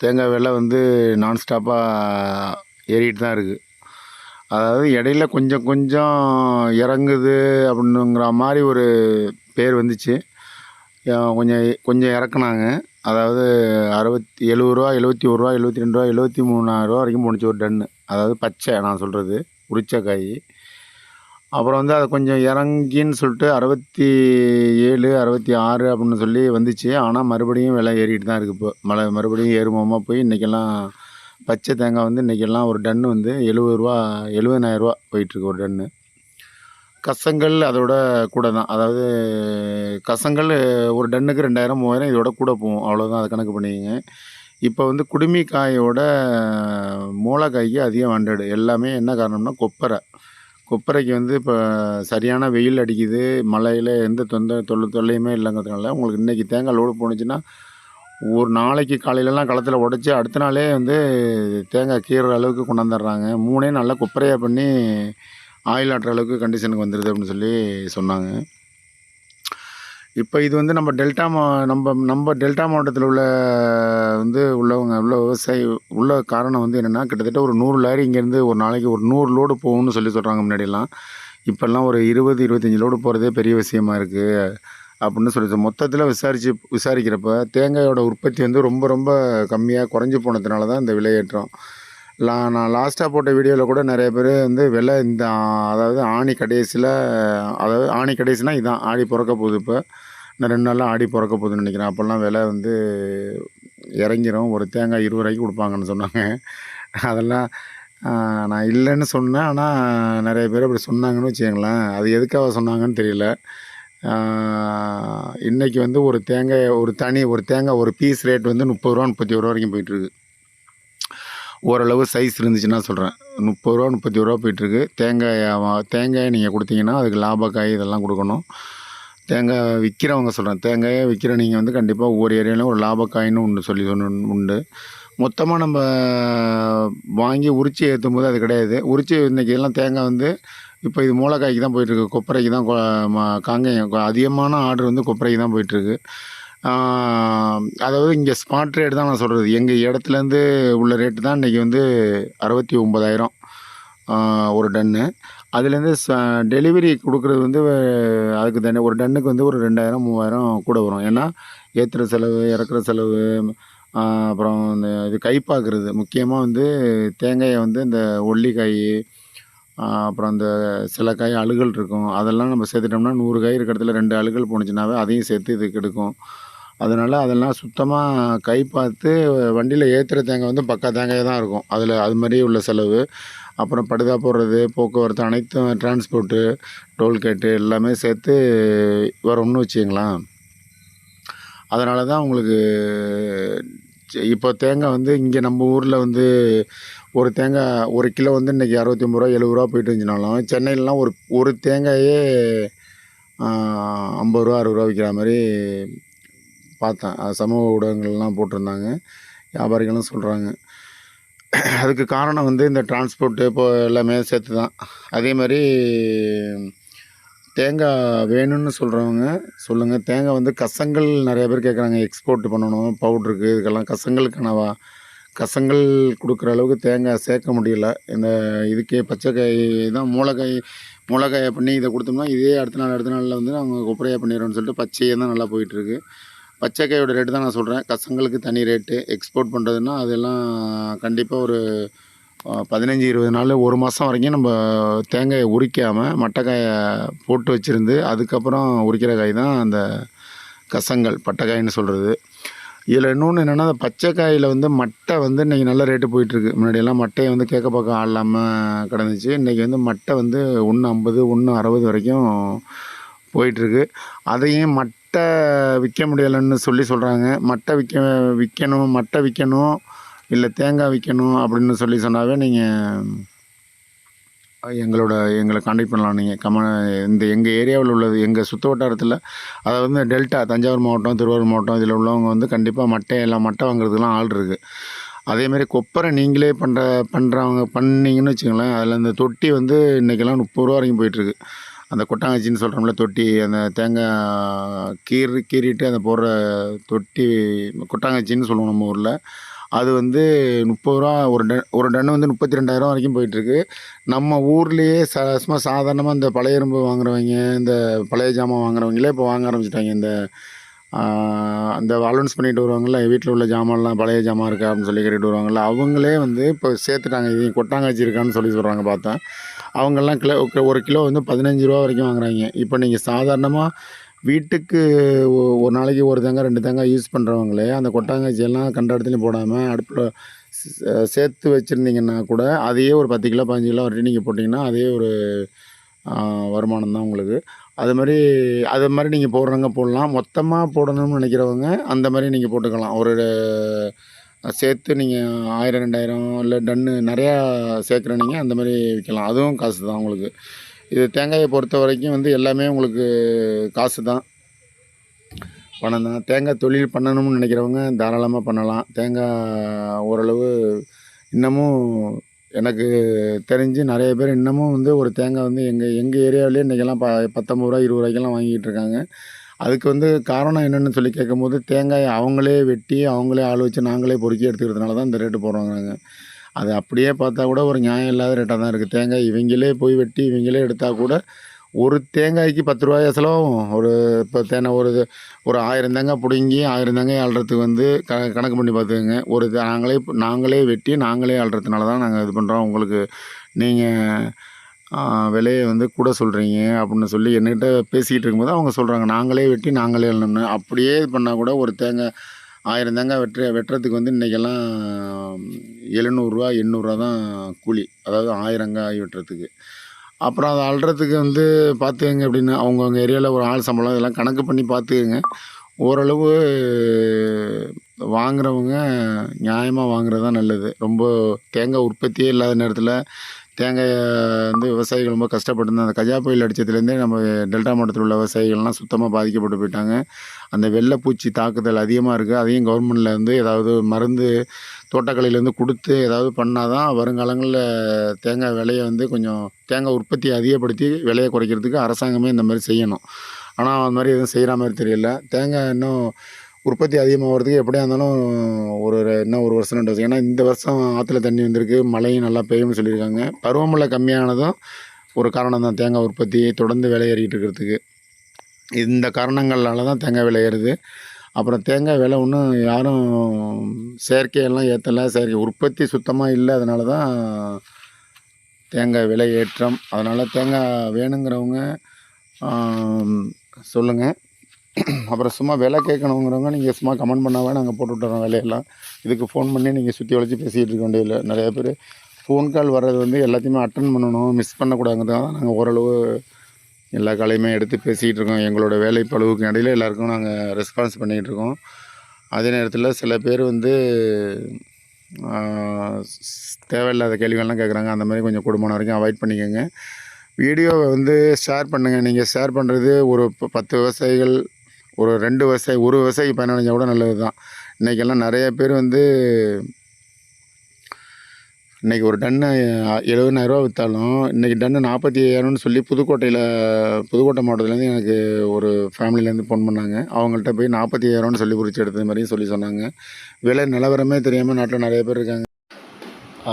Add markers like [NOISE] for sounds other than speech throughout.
தேங்காய் வெலை வந்து நான் ஸ்டாப்பாக ஏறிட்டு தான் இருக்குது அதாவது இடையில கொஞ்சம் கொஞ்சம் இறங்குது அப்படின்னுங்கிற மாதிரி ஒரு பேர் வந்துச்சு. கொஞ்சம் கொஞ்சம் இறக்குனாங்க. அதாவது அறுபத்தி எழுபது ரூபா எழுபத்தி ஒரு ரூபா எழுபத்தி ரெண்டு ரூபா எழுபத்தி மூணாயிரரூவா வரைக்கும் போணுச்சு ஒரு டன்னு. அதாவது பச்சை நான் சொல்கிறது உரிச்ச காய் அப்புறம் வந்து அது கொஞ்சம் இறங்கின்னு சொல்லிட்டு அறுபத்தி ஏழு அறுபத்தி ஆறு அப்படின்னு சொல்லி வந்துச்சு. ஆனால் மறுபடியும் விலை ஏறிட்டு தான் இருக்குது இப்போ. மழை மறுபடியும் ஏறுமோமா போய் இன்றைக்கெல்லாம் பச்சை தேங்காய் வந்து இன்றைக்கெல்லாம் ஒரு டன்னு வந்து எழுபது ரூபா எழுபதாயிரரூவா போயிட்டுருக்கு ஒரு டன்னு. கசங்கள் அதோட கூட தான். அதாவது கசங்கள் ஒரு டன்னுக்கு ரெண்டாயிரம் மூவாயிரம் இதோட கூட போகும். அவ்வளோதான் அதை கணக்கு பண்ணிக்கங்க. இப்போ வந்து குடுமி காயோட மூளைக்காய்க்கு அதிகம் வாண்டடு. எல்லாமே என்ன காரணம்னா கொப்பரை. கொப்பரைக்கு வந்து இப்போ சரியான வெயில் அடிக்குது. மழையில் எந்த தொந்த தொல்லை தொல்லையுமே இல்லைங்கிறதுனால உங்களுக்கு இன்றைக்கி தேங்காய் லோடு போணுச்சுன்னா ஒரு நாளைக்கு காலையிலலாம் களத்தில் உடச்சி அடுத்த நாளே வந்து தேங்காய் கீறுற அளவுக்கு கொண்டாந்துடுறாங்க மூணே நல்லா கொப்பரையாக பண்ணி ஆயில் ஆட்டுற அளவுக்கு கண்டிஷனுக்கு வந்துடுது அப்படின்னு சொல்லி சொன்னாங்க. இப்போ இது வந்து நம்ம டெல்டா மா நம்ம நம்ம டெல்டா மாவட்டத்தில் உள்ள வந்து உள்ளவங்க உள்ள விவசாயி உள்ள காரணம் வந்து என்னென்னா கிட்டத்தட்ட ஒரு நூறு லாரி இங்கேருந்து ஒரு நாளைக்கு ஒரு நூறு லோடு போகும்னு சொல்லி சொல்கிறாங்க முன்னாடியெல்லாம். இப்போல்லாம் ஒரு இருபது இருபத்தஞ்சி லோடு போகிறதே பெரிய விஷயமா இருக்குது அப்படின்னு சொல்லி மொத்தத்தில் விசாரித்து விசாரிக்கிறப்ப தேங்காயோட உற்பத்தி வந்து ரொம்ப ரொம்ப கம்மியாக குறைஞ்சி போனதுனால தான் இந்த விலையேற்றம். லா நான் லாஸ்ட்டாக போட்ட வீடியோவில் கூட நிறைய பேர் வந்து விலை இந்த அதாவது ஆணி கடைசியில் அதாவது ஆணி கடைசினா இதுதான் ஆடி பிறக்க போகுது இப்போ. இன்னும் ரெண்டு நாளில் ஆடி பிறக்க போகுதுன்னு நினைக்கிறேன். அப்போல்லாம் விலை வந்து இறங்கிரும். ஒரு தேங்காய் இருபது ரூபாய்க்கு கொடுப்பாங்கன்னு சொன்னாங்க. அதெல்லாம் நான் இல்லைன்னு சொன்னேன். ஆனால் நிறைய பேர் அப்படி சொன்னாங்கன்னு வச்சுக்கோங்களேன். அது எதுக்காக சொன்னாங்கன்னு தெரியல. இன்றைக்கி வந்து ஒரு தேங்காய் ஒரு தனி ஒரு தேங்காய் ஒரு பீஸ் ரேட் வந்து முப்பது ரூபா முப்பத்தி ஒரு ரூபா வரைக்கும் போயிட்டுருக்கு ஓரளவு சைஸ் இருந்துச்சுன்னா சொல்கிறேன் முப்பது ரூபா முப்பத்தி ஒரு ரூபா போயிட்டுருக்கு தேங்காய் தேங்காயை நீங்கள் கொடுத்தீங்கன்னா அதுக்கு லாபக்காய் இதெல்லாம் கொடுக்கணும். தேங்காய் விற்கிறவங்க சொல்கிறேன் தேங்காயை விற்கிற நீங்கள் வந்து கண்டிப்பாக ஒவ்வொரு ஏரியாலையும் ஒரு லாபக்காயின்னு ஒன்று சொல்லி சொன்ன உண்டு. மொத்தமாக நம்ம வாங்கி உரிச்சி ஏற்றும் போது அது கிடையாது. உரிச்சி இன்றைக்கி எல்லாம் தேங்காய் வந்து இப்போ இது மூளைக்காய்க்கு தான் போயிட்டுருக்கு கொப்பரைக்கு தான் கொ- அதிகமான ஆர்டர் வந்து கொப்பரைக்கு தான் போயிட்டுருக்கு அதாவது இங்கே ஸ்பாட் ரேட் தான் நான் சொல்கிறது எங்கள் இடத்துலேருந்து உள்ள ரேட்டு தான் இன்றைக்கி வந்து அறுபத்தி ஒம்பதாயிரம் ஒரு டன்னு. அதுலேருந்து ச டெலிவரி கொடுக்குறது வந்து அதுக்கு தனி ஒரு டன்னுக்கு வந்து ஒரு ரெண்டாயிரம் மூவாயிரம் கூட வரும். ஏன்னா ஏற்றுற செலவு இறக்குற செலவு அப்புறம் இந்த இது கை முக்கியமாக வந்து தேங்காயை வந்து இந்த ஒல்லிக்காய் அப்புறம் அந்த சில காய் அழுகல் இருக்கும். அதெல்லாம் நம்ம சேர்த்துட்டோம்னா நூறு காய் இருக்கிற இடத்துல ரெண்டு அழுகல் போணுச்சுனாவே அதையும் சேர்த்து இதுக்கு எடுக்கும் அதனால் அதெல்லாம் சுத்தமாக கை பார்த்து வண்டியில் ஏற்றுற தேங்காய் வந்து பக்கா தேங்காய் தான் இருக்கும். அதில் அது மாதிரி உள்ள செலவு. அப்புறம் படுதா போடுறது போக்குவரத்து அனைத்தும் டிரான்ஸ்போர்ட்டு டோல்கேட்டு எல்லாமே சேர்த்து வரும்னு வச்சுங்களேன் அதனால தான் உங்களுக்கு இப்போ தேங்காய் வந்து இங்கே நம்ம ஊரில் வந்து ஒரு தேங்காய் ஒரு கிலோ வந்து இன்றைக்கி அறுபத்தி ஒம்பது ரூபா எழுபது ரூபா போயிட்டு இருந்துச்சுனாலும் சென்னையிலலாம் ஒரு ஒரு தேங்காயே ஐம்பது ரூபா அறுபது ரூபா விற்கிற மாதிரி பார்த்தேன். அது சமூக ஊடகங்கள்லாம் போட்டிருந்தாங்க. வியாபாரிகளும் சொல்கிறாங்க அதுக்கு காரணம் வந்து இந்த டிரான்ஸ்போர்ட்டு இப்போ எல்லாமே சேர்த்து தான் அதே மாதிரி தேங்காய் வேணும்னு சொல்கிறவங்க சொல்லுங்கள் தேங்காய் வந்து கசங்கள் நிறைய பேர் கேட்குறாங்க எக்ஸ்போர்ட் பண்ணணும் பவுட்ருக்கு இதுக்கெல்லாம் கசங்களுக்கானவா கசங்கள் கொடுக்குற அளவுக்கு தேங்காய் சேர்க்க முடியல. இந்த இதுக்கே பச்சைக்காய் தான் மூளைக்காய் மூளைக்காயை பண்ணி இதை கொடுத்தோம்னா இதே அடுத்த நாள் அடுத்த நாளில் வந்து நாங்கள் கொப்பரையாக பண்ணிடுறோம்னு சொல்லிட்டு பச்சையே தான் நல்லா போயிட்டுருக்கு பச்சைக்காயோட ரேட்டு தான் நான் சொல்கிறேன் கசங்களுக்கு தனி ரேட்டு எக்ஸ்போர்ட் பண்ணுறதுன்னா அதெல்லாம் கண்டிப்பாக ஒரு பதினஞ்சு இருபது நாள் ஒரு மாதம் வரைக்கும் நம்ம தேங்காயை உரிக்காமல் மட்டைக்காயை போட்டு வச்சுருந்து அதுக்கப்புறம் உரிக்கிற காய் தான் அந்த கசங்கள் பட்டைக்காயின்னு சொல்கிறது இதில் இன்னொன்று என்னென்னா அந்த பச்சைக்காயில் வந்து மட்டை வந்து இன்றைக்கி நல்ல ரேட்டு போயிட்டுருக்கு. முன்னாடியெல்லாம் மட்டையை வந்து கேட்க பார்க்க ஆள் இல்லாமல் கிடந்துச்சு. இன்றைக்கி வந்து மட்டை வந்து ஒன்று ஐம்பது ஒன்று அறுபது வரைக்கும் போயிட்டுருக்கு. அதையும் மட் மட்டை விற்க முடியலைன்னு சொல்லி சொல்கிறாங்க மட்டை விற்க விற்கணும் மட்டை விற்கணும் இல்லை தேங்காய் விற்கணும் அப்படின்னு சொல்லி சொன்னாவே நீங்கள் எங்களோட எங்களை காண்டாக்ட் பண்ணலாம். நீங்கள் கம இந்த எங்கள் ஏரியாவில் உள்ளது எங்கள் சுற்று வட்டாரத்தில் அதாவது வந்து டெல்டா தஞ்சாவூர் மாவட்டம் திருவாரூர் மாவட்டம் இதில் உள்ளவங்க வந்து கண்டிப்பாக மட்டை எல்லாம் மட்டை வாங்குறதுக்குலாம் ஆள் இருக்குது அதேமாதிரி கொப்பரை நீங்களே பண்ணுற பண்ணுறவங்க பண்ணீங்கன்னு வச்சுங்களேன் அதில் அந்த தொட்டி வந்து இன்றைக்கெல்லாம் முப்பது ரூபா வரைக்கும் போயிட்டுருக்கு அந்த கொட்டாங்கச்சின்னு சொல்கிறோம்ல தொட்டி அந்த தேங்காய் கீறி கீறிட்டு அந்த போடுற தொட்டி கொட்டாங்கச்சின்னு சொல்லுவோம் நம்ம ஊரில். அது வந்து முப்பது ரூபா ஒரு டன் ஒரு டன் வந்து முப்பத்தி ரெண்டாயிரம் வரைக்கும் போயிட்டுருக்கு. நம்ம ஊர்லேயே ச சும்மா சாதாரணமாக இந்த பழைய எறும்பு வாங்குறவங்க இந்த பழைய ஜாமான் வாங்குறவங்களே இப்போ வாங்க ஆரம்பிச்சிட்டாங்க. இந்த அந்த அலோன்ஸ் பண்ணிட்டு வருவாங்கள்ல வீட்டில் உள்ள ஜாமான்லாம் பழைய ஜாமான் இருக்கா அப்படின்னு சொல்லி கேட்டுட்டு வருவாங்கள்ல அவங்களே வந்து இப்போ சேர்த்துட்டாங்க. இது கொட்டாங்காச்சி இருக்கான்னு சொல்லி சொல்கிறாங்க பார்த்தேன் அவங்கெல்லாம் கிலோ ஒரு கிலோ வந்து பதினஞ்சு ரூபா வரைக்கும் வாங்குறாங்க. இப்போ நீங்கள் சாதாரணமாக வீட்டுக்கு ஒரு நாளைக்கு ஒரு தேங்காய் ரெண்டு தேங்காய் யூஸ் பண்ணுறவங்களே அந்த கொட்டாங்கச்சியெல்லாம் கண்ட இடத்துலையும் போடாமல் அடுப்பில் சேர்த்து வச்சுருந்தீங்கன்னா கூட அதையே ஒரு பத்து கிலோ பதினஞ்சு கிலோ வரைக்கும் நீங்கள் போட்டிங்கன்னா அதே ஒரு வருமானம் தான் உங்களுக்கு. அது மாதிரி அது மாதிரி நீங்கள் போடுறவங்க போடலாம். மொத்தமாக போடணும்னு நினைக்கிறவங்க அந்த மாதிரி நீங்கள் போட்டுக்கலாம். ஒரு சேர்த்து நீங்கள் ஆயிரம் ரெண்டாயிரம் இல்லை டன்னு நிறையா சேர்க்குறனீங்க அந்த மாதிரி விற்கலாம் அதுவும் காசு தான் உங்களுக்கு. இது தேங்காயை பொறுத்த வரைக்கும் வந்து எல்லாமே உங்களுக்கு காசு தான். பணம் தான். தேங்காய் தொழில் பண்ணணும்னு நினைக்கிறவங்க தாராளமாக பண்ணலாம். தேங்காய் ஓரளவு இன்னமும் எனக்கு தெரிஞ்சு நிறைய பேர் இன்னமும் வந்து ஒரு தேங்காய் வந்து எங்கள் எங்கள் ஏரியாவிலே இன்றைக்கெல்லாம் ப பத்தொம்பது ரூபா இருபது ரூபாய்க்கெல்லாம் வாங்கிட்டு இருக்காங்க. அதுக்கு வந்து காரணம் என்னென்னு சொல்லி கேட்கும்போது தேங்காயை அவங்களே வெட்டி அவங்களே ஆள் வச்சு நாங்களே பொறுக்கி எடுத்துக்கிறதுனால தான் இந்த ரேட்டு போடுறாங்க அது அப்படியே பார்த்தா கூட ஒரு நியாயம் இல்லாத ரேட்டாக தான் இருக்குது தேங்காய் இவங்களே போய் வெட்டி இவங்களே எடுத்தால் கூட ஒரு தேங்காய்க்கு பத்து ரூபாய் செலவாகும். ஒரு இப்போ தேனை ஒரு இது- ஒரு ஆயிரம் தேங்காய் பிடுங்கி ஆயிரம் தேங்காய் ஆள்றதுக்கு வந்து க கணக்கு பண்ணி பார்த்துக்கோங்க. ஒரு நாங்களே நாங்களே வெட்டி நாங்களே ஆள்றதுனால தான் நாங்கள் இது பண்ணுறோம் உங்களுக்கு நீங்கள் விலையை வந்து கூட சொல்கிறீங்க அப்படின்னு சொல்லி என்கிட்ட பேசிக்கிட்டு இருக்கும்போது அவங்க சொல்கிறாங்க நாங்களே வெட்டி நாங்களே அள்ளணும்னு. அப்படியே இது பண்ணால் கூட ஒரு தேங்காய் ஆயிரம் தேங்காய் வெட்டுற வெட்டுறதுக்கு வந்து இன்றைக்கெல்லாம் எழுநூறுரூவா எண்ணூறுரூவா தான் கூலி. அதாவது ஆயிரங்காய் வெட்டுறதுக்கு. அப்புறம் அதை அள்ளுறதுக்கு வந்து பார்த்துக்கங்க அப்படின்னு அவங்கவுங்க ஏரியாவில் ஒரு ஆள் சம்பளம் இதெல்லாம் கணக்கு பண்ணி பார்த்துக்கங்க. ஓரளவு வாங்குறவங்க நியாயமாக வாங்குறது தான் நல்லது. ரொம்ப தேங்காய் உற்பத்தியே இல்லாத நேரத்தில் தேங்காயை வந்து விவசாயிகள் ரொம்ப கஷ்டப்பட்டு அந்த கஜா புயல் அடித்ததுலேருந்தே நம்ம டெல்டா மாவட்டத்தில் உள்ள விவசாயிகள்லாம் சுத்தமாக பாதிக்கப்பட்டு போயிட்டாங்க. அந்த வெள்ளைப்பூச்சி தாக்குதல் அதிகமாக இருக்குது அதையும் கவர்மெண்ட்டில் வந்து ஏதாவது மருந்து தோட்டக்கலையிலேருந்து கொடுத்து ஏதாவது பண்ணால் தான் வருங்காலங்களில் தேங்காய் விலையை வந்து கொஞ்சம் தேங்காய் உற்பத்தியை அதிகப்படுத்தி விலையை குறைக்கிறதுக்கு அரசாங்கமே இந்த மாதிரி செய்யணும். ஆனால் அந்த மாதிரி எதுவும் செய்கிற மாதிரி தெரியல. தேங்காய் இன்னும் உற்பத்தி அதிகமாகிறதுக்கு எப்படியா இருந்தாலும் ஒரு என்ன இன்னும் ஒரு வருஷம் ரெண்டு வருஷம். ஏன்னா இந்த வருஷம் ஆற்றுல தண்ணி வந்திருக்கு மழையும் நல்லா பெய்யும்னு சொல்லியிருக்காங்க. பருவமழை கம்மியானதும் ஒரு காரணம் தான் தேங்காய் உற்பத்தி தொடர்ந்து விலை ஏறிட்டு இருக்கிறதுக்கு. இந்த காரணங்களால தான் தேங்காய் விலை ஏறுது. அப்புறம் தேங்காய் விலை ஒன்றும் யாரும் செயற்கையெல்லாம் ஏற்றலை செயற்கை உற்பத்தி சுத்தமாக இல்லை. அதனால தான் தேங்காய் விலை ஏற்றம். அதனால் தேங்காய் வேணுங்கிறவங்க சொல்லுங்கள் [CLEARS THROAT] அப்புறம் சும்மா விலை கேட்கணுங்கிறவங்க நீங்கள் சும்மா கமெண்ட் பண்ணாவே நாங்கள் போட்டு விட்டுறோம் விலையெல்லாம். இதுக்கு ஃபோன் பண்ணி நீங்கள் சுற்றி வளைச்சி பேசிகிட்டு இருக்க வேண்டியதில்லை. நிறையா பேர் ஃபோன் கால் வர்றது வந்து எல்லாத்தையுமே அட்டன் பண்ணணும் மிஸ் பண்ணக்கூடாது தான் நாங்கள் ஓரளவு எல்லா காலையுமே எடுத்து பேசிக்கிட்டு இருக்கோம். எங்களோட வேலை பழுவுக்கு இடையில எல்லாருக்கும் நாங்கள் ரெஸ்பான்ஸ் பண்ணிகிட்டு இருக்கோம். அதே நேரத்தில் சில பேர் வந்து தேவையில்லாத கேள்விகள்லாம் கேட்குறாங்க அந்த மாதிரி கொஞ்சம் குடும்பம் வரைக்கும் அவாய்ட் பண்ணிக்கோங்க. வீடியோவை வந்து ஷேர் பண்ணுங்கள் நீங்கள் ஷேர் பண்ணுறது ஒரு ப- பத்து விவசாயிகள் ஒரு ரெண்டு விவசாயி ஒரு விவசாயி பயனடைஞ்சால் கூட நல்லது தான் இன்றைக்கெல்லாம் நிறைய பேர் வந்து இன்றைக்கி ஒரு டன்னு எழுபதாயிரரூவா விற்றாலும் இன்றைக்கி டன்னு நாற்பத்தி ஐயாயிரம்னு சொல்லி புதுக்கோட்டையில் புதுக்கோட்டை மாவட்டத்துலேருந்து எனக்கு ஒரு ஃபேமிலியிலேருந்து ஃபோன் பண்ணாங்க. அவங்கள்ட்ட போய் நாற்பத்தி ஐயாயிரம்னு சொல்லி குறித்து எடுத்த மாதிரியும் சொல்லி சொன்னாங்க. விலை நிலவரமே தெரியாமல் நாட்டில் நிறைய பேர் இருக்காங்க.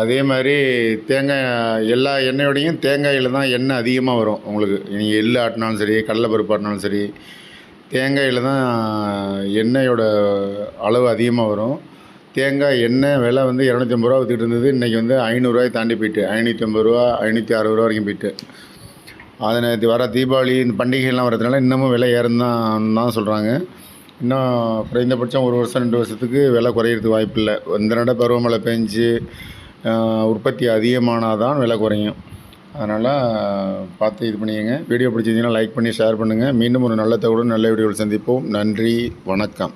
அதே மாதிரி தேங்காய் எல்லா எண்ணெயோடையும் தேங்காயில் தான் எண்ணெய் அதிகமாக வரும். உங்களுக்கு நீங்கள் எள்ளு ஆட்டினாலும் சரி கடலைப்பருப்பு ஆட்டினாலும் சரி தேங்காயில் தான் எண்ணெயோட அளவு அதிகமாக வரும். தேங்காய் எண்ணெய் விலை வந்து இரநூத்தி ஐம்பது ரூபா விற்றுட்டு இருந்தது. இன்றைக்கி வந்து ஐநூறுரூவாய் தாண்டி போயிட்டு ஐநூற்றி ஐம்பது ரூபா ஐநூற்றி அறுபது ரூபா வரைக்கும் போயிட்டு. அதனை நேற்று வர தீபாவளி இந்த பண்டிகைகள்லாம் வரதுனால இன்னமும் விலை ஏறந்தான் தான் சொல்கிறாங்க இன்னும் குறைந்தபட்சம் ஒரு வருஷம் ரெண்டு வருஷத்துக்கு விலை குறையிறதுக்கு வாய்ப்பில்லை. இந்த நட பருவமழை பெஞ்சு உற்பத்தி அதிகமானால் தான் விலை குறையும். அதனால் பார்த்து இது பண்ணிக்கங்க. வீடியோ பிடிச்சிருந்தீங்கன்னா லைக் பண்ணி ஷேர் பண்ணுங்கள் மீண்டும் ஒரு நல்ல தகவலும் நல்ல வீடியோவில் சந்திப்போம். நன்றி வணக்கம்.